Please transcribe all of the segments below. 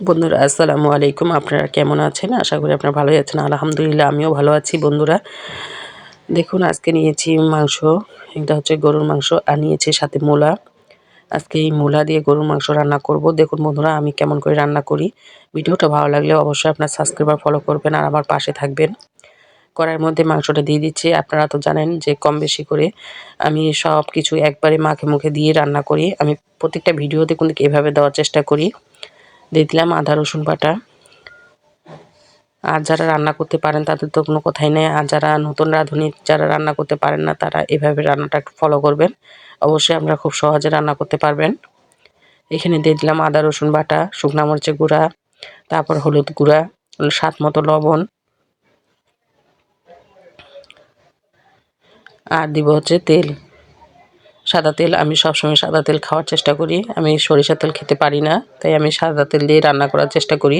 বন্ধুরা, আসসালামু আলাইকুম। আপনারা কেমন আছেন? আশা করি আপনারা ভালোই আছেন। আলহামদুলিল্লাহ, আমিও ভালো আছি বন্ধুরা। দেখুন, আজকে নিয়েছি মাংস। এটা হচ্ছে গরুর মাংস। আর নিয়েছি সাথে মূলা। আজকে এই মূলা দিয়ে গরুর মাংস রান্না করব। দেখুন বন্ধুরা, আমি কেমন করে রান্না করি। ভিডিওটা ভালো লাগলে অবশ্যই আপনার সাবস্ক্রাইবার ফলো করবেন আর আমার পাশে থাকবেন। কড়াইয়ের মধ্যে মাংসটা দিয়ে দিচ্ছি। আপনারা তো জানেন যে কম বেশি করে আমি সব কিছু একবারে মাখে মুখে দিয়ে রান্না করি। আমি প্রত্যেকটা ভিডিওতে কিন্তু এভাবে দেওয়ার চেষ্টা করি। দিয়ে দিলাম আদা, রসুন বাটা। আর যারা রান্না করতে পারেন, তাদের তো কোনো কথাই নেই। আর যারা নতুন রাঁধুনি, যারা রান্না করতে পারেন না, তারা এভাবে রান্নাটা একটু ফলো করবেন। অবশ্যই আমরা খুব সহজে রান্না করতে পারবেন। এখানে দিয়ে দিলাম আদা, রসুন বাটা, শুকনা মরিচের গুঁড়া, তারপর হলুদ গুঁড়া, স্বাদ মতো লবণ। আর দিব হচ্ছে তেল। সাদা তেল, আমি সবসময় সাদা তেল খাওয়ার চেষ্টা করি। আমি সরিষা তেল খেতে পারি না, তাই আমি সাদা তেল দিয়ে রান্না করার চেষ্টা করি।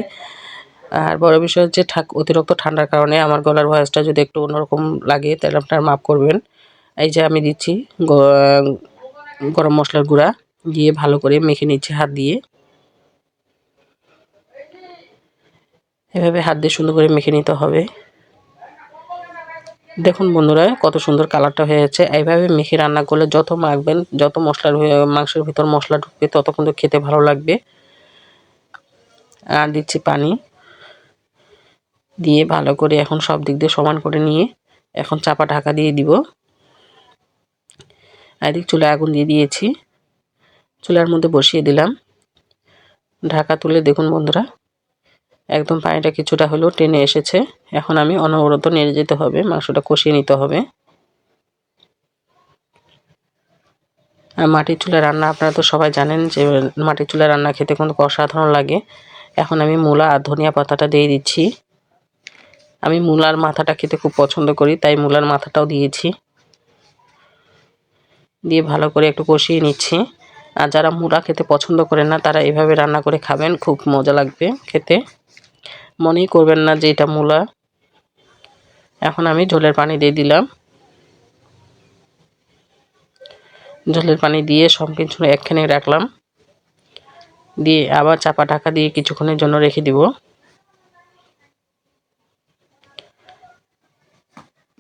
আর বড় বিষয় হচ্ছে ঠাক, অতিরিক্ত ঠান্ডার কারণে আমার গলার ভয়েসটা যদি একটু অন্যরকম লাগে, তাহলে আপনার মাফ করবেন। এই যে আমি দিচ্ছি গরম মশলার গুঁড়া, দিয়ে ভালো করে মেখে নিচ্ছি হাত দিয়ে। এভাবে হাত দিয়ে সুন্দর করে মেখে নিতে হবে। দেখুন বন্ধুরা, কত সুন্দর কালারটা হয়েছে। এইভাবে মেখে রান্না করলে যত মাখবেন, যত মশলার মাংসের ভিতর মশলা ঢুকবে, তত কিন্তু খেতে ভালো লাগবে। আর দিচ্ছি পানি। দিয়ে ভালো করে এখন সব দিক দিয়ে সমান করে নিয়ে এখন চাপা ঢাকা দিয়ে দিব। এদিক চুলে আগুন দিয়ে দিয়েছি। চুলার মধ্যে বসিয়ে দিলাম। ঢাকা তুলে দেখুন বন্ধুরা একদম পানিটা কিছুটা হলেও টেনে এসেছে। এখন আমি অনবরত নেড়ে যেতে হবে, মাংসটা কষিয়ে নিতে হবে। আর মাটির চুলা রান্না আপনারা তো সবাই জানেন যে মাটির চুলা রান্না খেতে কিন্তু অসাধারণ লাগে। এখন আমি মূলা আর ধনিয়া পাতাটা দিয়ে দিচ্ছি। আমি মূলার মাথাটা খেতে খুব পছন্দ করি, তাই মূলার মাথাটাও দিয়েছি। দিয়ে ভালো করে একটু কষিয়ে নিচ্ছি। আর যারা মূলা খেতে পছন্দ করেন না, তারা এভাবে রান্না করে খাবেন, খুব মজা লাগবে খেতে। মনেই করবেন না যে এটা মূলা। এখন আমি ঝোলের পানি দিয়ে দিলাম। ঝোলের পানি দিয়ে সব কিছু একখানে রাখলাম। দিয়ে আবার চাপা ঢাকা দিয়ে কিছুক্ষণের জন্য রেখে দিব।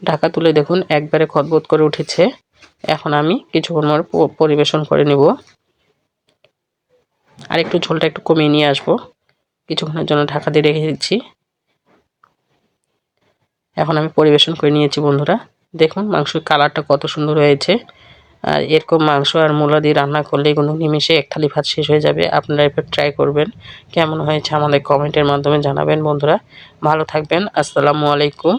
ঢাকা তুলে দেখুন, একবারে খদবোধ করে উঠেছে। এখন আমি কিছুক্ষণ পর পরিবেশন করে নেব। আর একটু ঝোলটা একটু কমিয়ে নিয়ে আসব। কিছুক্ষণের জন্য ঢাকা দিয়ে রেখে দিচ্ছি। এখন আমি পরিবেশন করে নিয়েছি বন্ধুরা। দেখুন মাংসের কালারটা কত সুন্দর হয়েছে। আর এরকম মাংস আর মূলা দিয়ে রান্না করলে কোনো নিমেষে এক থালি ভাত শেষ হয়ে যাবে। আপনারা এবার ট্রাই করবেন। কেমন হয়েছে আমাদের কমেন্টের মাধ্যমে জানাবেন বন্ধুরা। ভালো থাকবেন। আসসালামু আলাইকুম।